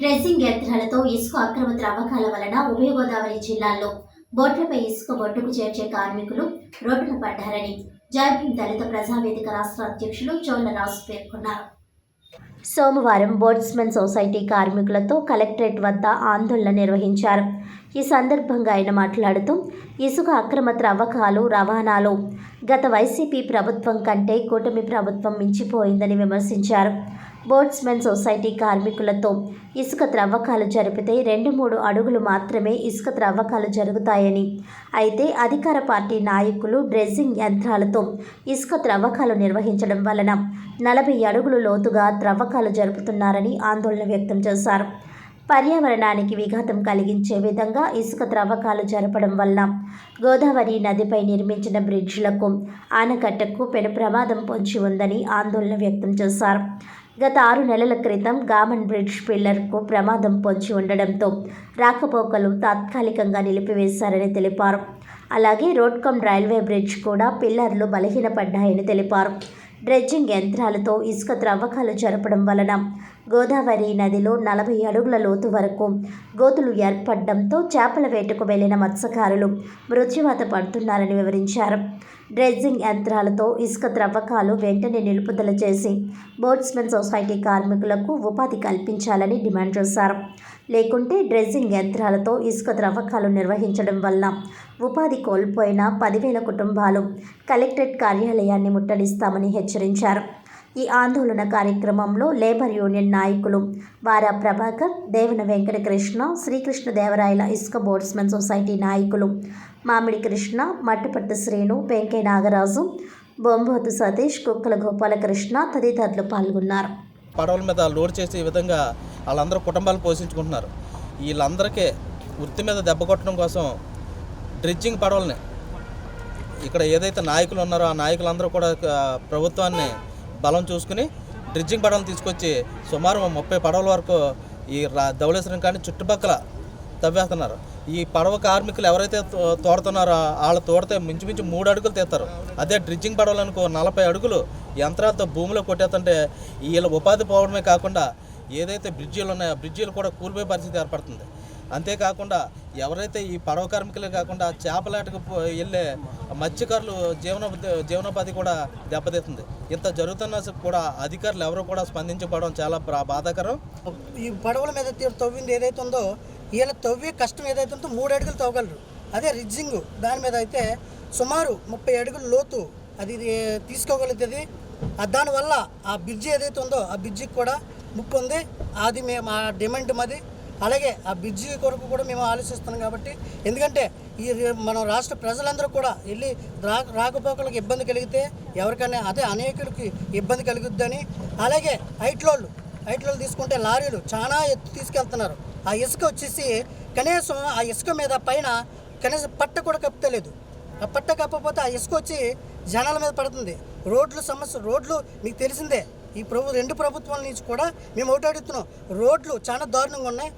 Dressing యంత్రాలతో ఇసుక అక్రమ త్రవ్వకాల వలన ఉభయ గోదావరి జిల్లాల్లో బోట్లపై ఇసుక బొట్టుకు చేర్చే కార్మికులు రోడ్డున పడ్డారని జైభీం దళిత ప్రజావేదిక రాష్ట్ర అధ్యక్షులు చోళరాజు పేర్కొన్నారు. సోమవారం బోట్స్మెన్ సొసైటీ కార్మికులతో కలెక్టరేట్ వద్ద ఆందోళన నిర్వహించారు. ఈ సందర్భంగా ఆయన మాట్లాడుతూ ఇసుక అక్రమ త్రవ్వకాలు రవాణాలో గత వైసీపీ ప్రభుత్వం కంటే కూటమి ప్రభుత్వం మించిపోయిందని విమర్శించారు. బోట్స్మెన్ సొసైటీ కార్మికులతో ఇసుక త్రవ్వకాలు జరిపితే రెండు మూడు అడుగులు మాత్రమే ఇసుక త్రవ్వకాలు జరుగుతాయని. అయితే అధికార పార్టీ నాయకులు డ్రెస్సింగ్ యంత్రాలతో ఇసుక త్రవ్వకాలు నిర్వహించడం వలన నలభై అడుగులు లోతుగా త్రవ్వకాలు జరుపుతున్నారని ఆందోళన వ్యక్తం చేశారు. పర్యావరణానికి విఘాతం కలిగించే విధంగా ఇసుక త్రవ్వకాలు జరపడం వల్ల గోదావరి నదిపై నిర్మించిన బ్రిడ్జ్లకు ఆనకట్టకు పెను ప్రమాదం పొంచి ఉందని ఆందోళన వ్యక్తం చేశారు. గత ఆరు నెలల క్రితం గామన్ బ్రిడ్జ్ పిల్లర్కు ప్రమాదం పొంచి ఉండడంతో రాకపోకలు తాత్కాలికంగా నిలిపివేశారని తెలిపారు. అలాగే రోడ్కమ్ రైల్వే బ్రిడ్జ్ కూడా పిల్లర్లు బలహీనపడ్డాయని తెలిపారు. డ్రెడ్జింగ్ యంత్రాలతో ఇసుక త్రవ్వకాలు జరపడం వలన గోదావరి నదిలో నలభై అడుగుల లోతు వరకు గోతులు ఏర్పడడంతో చేపల వేటకు వెళ్ళిన మత్స్యకారులు మృత్యువాత పడుతున్నారని వివరించారు. డ్రెడ్జింగ్ యంత్రాలతో ఇసుక త్రవ్వకాలు వెంటనే నిలుపుదల చేసి బోట్స్మెన్ సొసైటీ కార్మికులకు ఉపాధి కల్పించాలని డిమాండ్ చేశారు. లేకుంటే డ్రెడ్జింగ్ యంత్రాలతో ఇసుక త్రవ్వకాలు నిర్వహించడం వల్ల ఉపాధి కోల్పోయిన పదివేల కుటుంబాలు కలెక్టరేట్ కార్యాలయాన్ని ముట్టడిస్తామని హెచ్చరించారు. ఈ ఆందోళన కార్యక్రమంలో లేబర్ యూనియన్ నాయకులు వారా ప్రభాకర్ దేవన వెంకటకృష్ణ శ్రీకృష్ణదేవరాయల ఇసుక బోర్డ్స్మెన్ సొసైటీ నాయకులు మామిడి కృష్ణ మట్టుపట్టు శ్రీను వెంకయ్య నాగరాజు బొంబోతు సతీష్ కుక్కల గోపాలకృష్ణ తదితరులు పాల్గొన్నారు. పడవల మీద లోడ్ చేసే విధంగా వాళ్ళందరూ కుటుంబాలు పోషించుకుంటున్నారు. వీళ్ళందరికీ వృత్తి మీద దెబ్బ కొట్టడం కోసం డ్రిడ్జింగ్ పడవల్ని. ఇక్కడ ఏదైతే నాయకులు ఉన్నారో ఆ నాయకులందరూ కూడా ప్రభుత్వాన్ని బలం చూసుకుని డ్రిడ్జింగ్ పడవలు తీసుకొచ్చి సుమారు ముప్పై పడవల వరకు ఈ రా ధవళేశ్వరం కానీ చుట్టుపక్కల తవ్వేస్తున్నారు. ఈ పడవ కార్మికులు ఎవరైతే తోడుతున్నారో వాళ్ళు తోడితే మించుమించు మూడు అడుగులు తీస్తారు. అదే డ్రిడ్జింగ్ పడవలు అనుకో నలభై అడుగులు యంత్రాలతో భూమిలో కొట్టేస్తుంటే వీళ్ళ ఉపాధి పోవడమే కాకుండా ఏదైతే బ్రిడ్జీలు ఉన్నాయో ఆ బ్రిడ్జీలు కూడా కూలిపోయే పరిస్థితి ఏర్పడుతుంది. అంతేకాకుండా ఎవరైతే ఈ పడవ కార్మికులే కాకుండా చేపలాటకు వెళ్ళే మత్స్యకారులు జీవనోపాధి జీవనోపాధి కూడా దెబ్బతీస్తుంది ఇంత జరుగుతున్నా కూడా అధికారులు ఎవరు కూడా స్పందించబడడం చాలా బాధాకరం. ఈ పడవల మీద తవ్వింది ఏదైతే ఉందో వీళ్ళ తవ్వే కష్టం ఏదైతే ఉందో మూడు అడుగులు తవ్వగలరు. అదే రిడ్జింగ్ దాని మీద అయితే సుమారు ముప్పై అడుగుల లోతు అది ఇది తీసుకోగలుగుతుంది. దానివల్ల ఆ బ్రిడ్జి ఏదైతే ఉందో ఆ బ్రిడ్జికి కూడా ముప్పు ఉంది. అది మేము ఆ డిమాండ్ మాది. అలాగే ఆ బ్రిడ్జి కొరకు కూడా మేము ఆలోచిస్తున్నాం కాబట్టి ఎందుకంటే ఈ మన రాష్ట్ర ప్రజలందరూ కూడా వెళ్ళి రా రాకపోకలకు ఇబ్బంది కలిగితే ఎవరికైనా అదే అనేకులకి ఇబ్బంది కలుగుద్దని అలాగే హైట్లోళ్ళు హైట్లోళ్ళు తీసుకుంటే లారీలు చాలా ఎత్తు తీసుకెళ్తున్నారు. ఆ ఇసుక వచ్చేసి కనీసం ఆ ఇసుక మీద పైన కనీసం పట్ట కూడా కప్పలేదు ఆ పట్ట కప్పకపోతే ఆ ఇసుక వచ్చి జనాల మీద పడుతుంది. రోడ్లు సమస్య రోడ్లు మీకు తెలిసిందే. ఈ ప్రభు రెండు ప్రభుత్వాల నుంచి కూడా మేము ఒకటి అడుగుతున్నాం. రోడ్లు చాలా దారుణంగా ఉన్నాయి.